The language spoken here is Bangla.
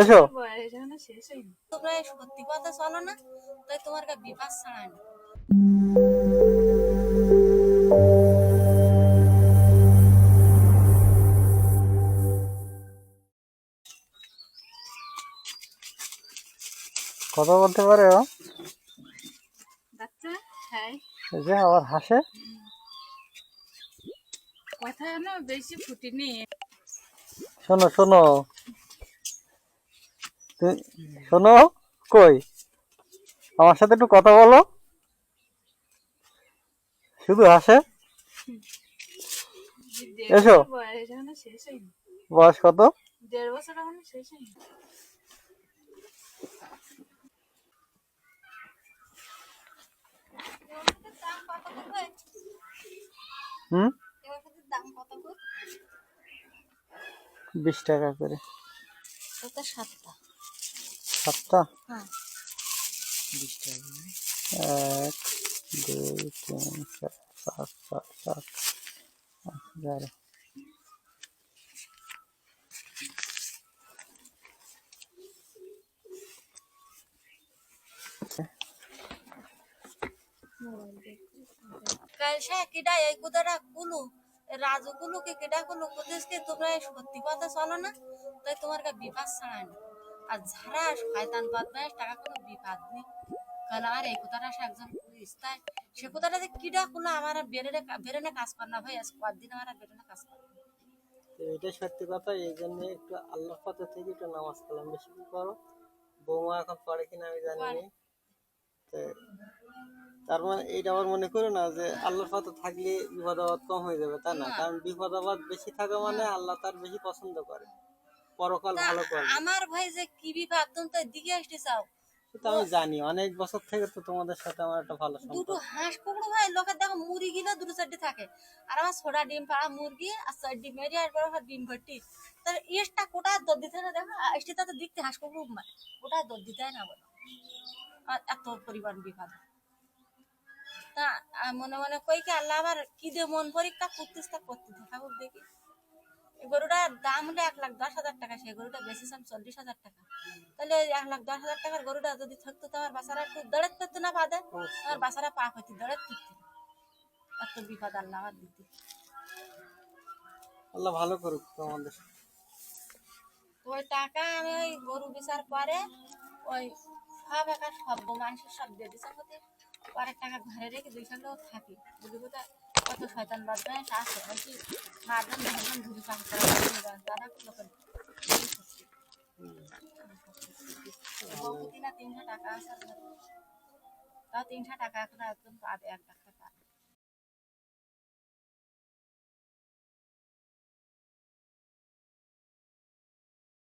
এসো। তোমরা সত্যি কথা চলো না তাই তোমার কাছে বিপাস ছাড়ায় না। কথা বলতে পারে ও? হ্যাঁ। এই যে আবার হাসে। কথা এখনও বেশি ফুটিনি শোনো শোনো। শোনো, কই? আমার সাথে একটু কথা বলো। শুধু হাসে? এসো। বয়স কত? বিশ টাকা করে। সাতটা। সাতটা? হ্যাঁ। এক দুই তিন চার পাঁচ ছয় সাত এগারো। কিডা এই কুদারা কুলু? রাজু কুলু কে কিডা কুলু কুদেশকে তোমরা সত্যি কথা চলো না? তাই তোমার কাছে বিপাস ছাড়ায় না আর যারা শয়তান টাকা কোনো বিপাদ নেই। আর এই কথাটা সে একজন সে কথাটা যে কিডা আমার বেরেনে বেরেনে কাজ কর না ভাই আজ কদিন আমার বেরেনে কাজ কর এটা সত্যি কথা এই জন্য একটু পথে থেকে একটু নামাজ কালাম। বেশি করো? বৌমা এখন পড়ে কিনা আমি জানি না। তার মানে এইটা আবার মনে করো না যে আল্লাহর পথে থাকলে বিপদ আপদ কম হয়ে যাবে তা না। কারণ বিপদ আপদ বেশি থাকা মানে আল্লাহ তার বেশি পছন্দ করে। পরকাল ভালো করে আমার ভাই যে কি তুমি তো দিকে আসতে চাও। সেটা আমি জানি অনেক বছর থেকে তো তোমাদের সাথে আমার একটা ভালো সম্পর্ক। দুটো হাঁস কুকুর ভাই লোকের দেখো গিলো দুটো চারটে থাকে। আর আমার ছোটা ডিম পাড়া মুরগি আর চারটি মেরি আর বড় ডিম ভর্তি। তার কোটা দর দিতে না দেখো এসটা তো দেখতে হাঁস কুকুর মার ওটা দর দিতে না বলো। আর এত পরিমাণ বিপদ। তা মনে মনে কই কি আল্লাহ আবার কি দিয়ে মন পরীক্ষা করতিস তা করতে থাকুক দেখি। গরুটার দাম হলো এক লাখ দশ হাজার টাকা সেই গরুটা বেচেছিলাম চল্লিশ হাজার টাকা। তাহলে এক লাখ দশ হাজার টাকার গরুটা যদি থাকতো তো আমার বাসারা একটু দড়েত করতো না বাদে আমার বাসারা পাপ হইতে দড়েত করতো। এত বিপদ আল্লাহ আমার দিতে। আল্লাহ ভালো করুক তোমাদের। ওই টাকা আমি ওই গরু বিচার পরে ওই সব একা সব মানুষের সব দিয়ে দিছে মধ্যে পরে টাকা ঘরে রেখে দুই সঙ্গেও থাকি। বুঝলি কোথায় কত শয়তান বাজবে আছে ওই কি মারলাম ধরলাম ধুলি কাজ করা লোকের বহুদিন তিনশো টাকা আসার ঘরে। তাও তিনশো টাকা এখন একদম পাবে এক টাকা